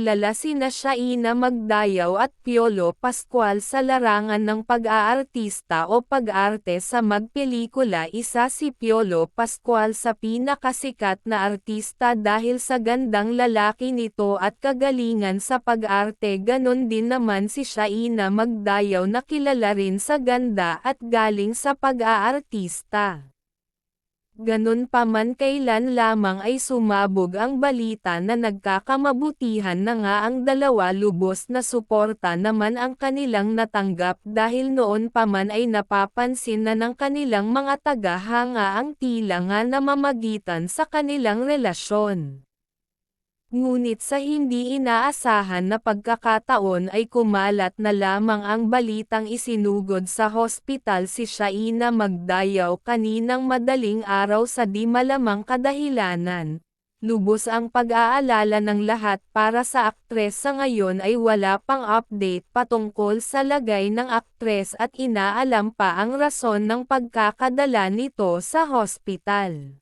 kilala sina Shaina Magdayaw at Piolo Pascual sa larangan ng pag-aartista o pag-arte sa magpelikula isa si Piolo Pascual sa pinakasikat na artista dahil sa gandang lalaki nito at kagalingan sa pag-arte ganon din naman si Shaina Magdayaw na kilala rin sa ganda at galing sa pag-aartista. Ganun pa man kailan lamang ay sumabog ang balita na nagkakamabutihan na nga ang dalawa lubos na suporta naman ang kanilang natanggap dahil noon pa man ay napapansin na ng kanilang mga tagahanga ang tila nga namamagitan sa kanilang relasyon. Ngunit sa hindi inaasahan na pagkakataon ay kumalat na lamang ang balitang isinugod sa hospital si Shaina Magdayaw kaninang madaling araw sa di malamang kadahilanan. Lubos ang pag-aalala ng lahat para sa aktres sa ngayon ay wala pang update patungkol sa lagay ng aktres at inaalam pa ang rason ng pagkakadala nito sa hospital.